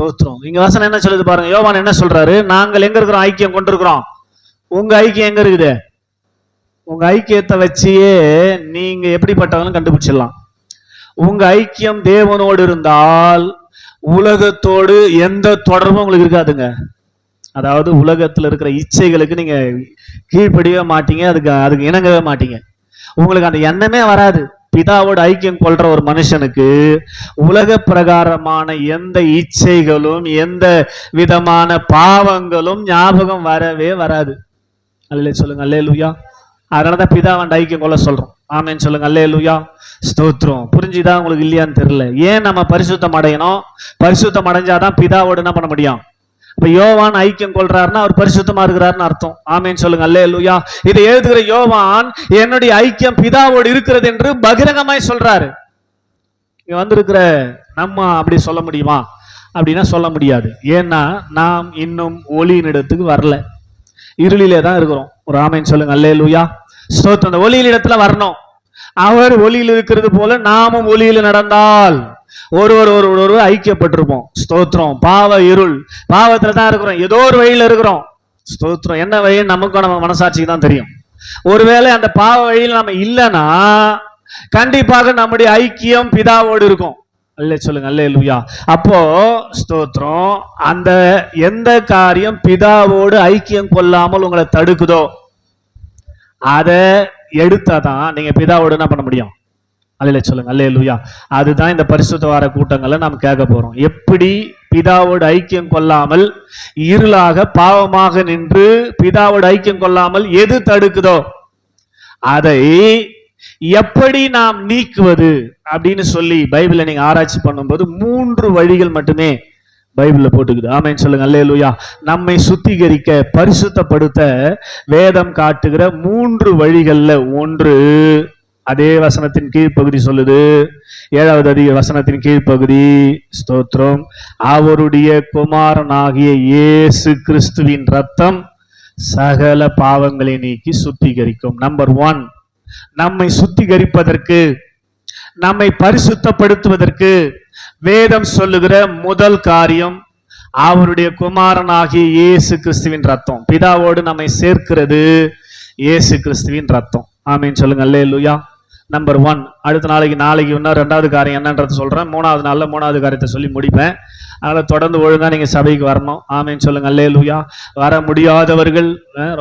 தோத்துரும். இங்க வசனம் என்ன சொல்லுது பாருங்க. யோவான் என்ன சொல்றாரு? நாங்கள் எங்க இருக்கிறோம்? ஐக்கியம் கொண்டிருக்கிறோம். உங்க ஐக்கியம் எங்க இருக்குது? உங்க ஐக்கியத்தை வச்சியே நீங்க எப்படிப்பட்டவங்களும் கண்டுபிடிச்சிடலாம். உங்க ஐக்கியம் தேவனோடு இருந்தால் உலகத்தோடு எந்த தொடர்பும் உங்களுக்கு இருக்காதுங்க. அதாவது உலகத்துல இருக்கிற இச்சைகளுக்கு நீங்க கீழ்ப்படியவே மாட்டீங்க. அதுக்கு அதுக்கு இணங்கவே மாட்டீங்க. உங்களுக்கு அந்த எண்ணமே வராது. பிதாவோட ஐக்கியம் கொள்ற ஒரு மனுஷனுக்கு உலக பிரகாரமான எந்த இச்சைகளும் எந்த விதமான பாவங்களும் ஞாபகம் வரவே வராது. அல்லே சொல்லுங்க அல்லே லூயா அதனாலதான் பிதாவன் ஐக்கியம் கொள்ள சொல்றோம். ஆமேன்னு சொல்லுங்க அல்லே லூயா ஸ்தோத்திரம். புரிஞ்சுதா உங்களுக்கு இல்லையான்னு தெரியல. ஏன் நம்ம பரிசுத்தம் அடையணும்? பரிசுத்தம் அடைஞ்சாதான் பிதாவோட என்ன பண்ண முடியும்? இப்ப யோவான் ஐக்கியம் கொள்றாருன்னா அவர் பரிசுத்தமா இருக்கிறாருன்னு அர்த்தம். ஆமேன்னு சொல்லுங்க. அல்லே லூயா இதை எழுதுகிற யோவான் என்னுடைய ஐக்கியம் பிதாவோடு இருக்கிறது என்று பகிரங்கமாய் சொல்றாரு. இங்க வந்திருக்கிற நம்ம அப்படி சொல்ல முடியுமா? அப்படின்னா சொல்ல முடியாது. ஏன்னா நாம் இன்னும் ஒளியின் இடத்துக்கு வரல. இருளிலே தான் இருக்கிறோம். ஒரு ஆமைன்னு சொல்லுங்க. அல்லே லூயா ஸ்தோத்திரம். அந்த ஒளியின் இடத்துல வரணும். அவர் ஒளியில் இருக்கிறது போல நாமும் ஒளியில் நடந்தால். ஒருவர் ஒரு ஒருவர் ஐக்கியப்பட்டிருப்போம். ஸ்தோத்திரம். பாவ இருள். பாவத்துல தான் இருக்கிறோம். ஏதோ ஒரு வழியில இருக்கிறோம். ஸ்தோத்திரம். என்ன வழின்னு நமக்கும் நம்ம மனசாட்சிக்கு தான் தெரியும். ஒருவேளை அந்த பாவ வழியில் நம்ம இல்லைன்னா கண்டிப்பாக நம்முடைய ஐக்கியம் பிதாவோடு இருக்கும். அல்ல சொல்லுங்க. அல்ல லூயா. அப்போ ஸ்தோத்திரம். அந்த எந்த காரியம் பிதாவோடு ஐக்கியம் கொள்ளாமல் உங்களை தடுக்குதோ அதை எடுத்தாதான் நீங்க பிதாவோடு என்ன பண்ண முடியும்? அல்ல சொல்லுங்க. அல்லே லூயா அதுதான் இந்த பரிசுத்த வார கூட்டங்களை நாம் கேட்க போறோம். எப்படி பிதாவோடு ஐக்கியம் கொள்ளாமல் இருளாக பாவமாக நின்று பிதாவோடு ஐக்கியம் கொள்ளாமல் எது தடுக்குதோ? அதை எப்படி நாம் நீக்குவது? அப்படின்னு சொல்லி பைபிளை நீங்க ஆராய்ச்சி பண்ணும்போது மூன்று வழிகள் மட்டுமே பைபிள்ல போட்டுக்குது. ஆமைன்னு சொல்லுங்க. அல்லேலூயா. நம்மை சுத்திகரிக்க பரிசுத்தப்படுத்த வேதம் காட்டுகிற மூன்று வழிகள்ல ஒன்று அதே வசனத்தின் கீழ்ப்பகுதி சொல்லுது. ஏழாவது அதிக வசனத்தின் கீழ்ப்பகுதி ஸ்தோத்திரம். அவருடைய குமாரனாகிய இயேசு கிறிஸ்துவின் ரத்தம் சகல பாவங்களை நீக்கி சுத்திகரிக்கும். நம்பர் ஒன் நம்மை சுத்திகரிப்பதற்கு நம்மை பரிசுத்தப்படுத்துவதற்கு வேதம் சொல்லுகிற முதல் காரியம் அவருடைய குமாரனாகிய இயேசு கிறிஸ்துவின் ரத்தம் பிதாவோடு நம்மை சேர்க்கிறது இயேசு கிறிஸ்துவின் ரத்தம் ஆமீன். சொல்லுங்க. அல்லே லூயா நம்பர் ஒன் அடுத்த நாளைக்கு நாளைக்கு இன்னும் ரெண்டாவது காரியம் என்னன்றத சொல்கிறேன் மூணாவது நாளில் மூணாவது காரியத்தை சொல்லி முடிப்பேன். அதனால் தொடர்ந்து ஒழுங்காக நீங்கள் சபைக்கு வரணும். ஆமீன் சொல்லுங்கள் அல்லே லூயா வர முடியாதவர்கள்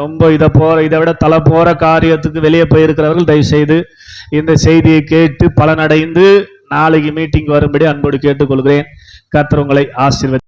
ரொம்ப இதை போகிற இதை விட தலை போகிற காரியத்துக்கு வெளியே போயிருக்கிறவர்கள் தயவு செய்து இந்த செய்தியை கேட்டு பலனடைந்து நாளைக்கு மீட்டிங் வரும்படி அன்போடு கேட்டுக்கொள்கிறேன். கர்த்தர் உங்களை ஆசீர்வதி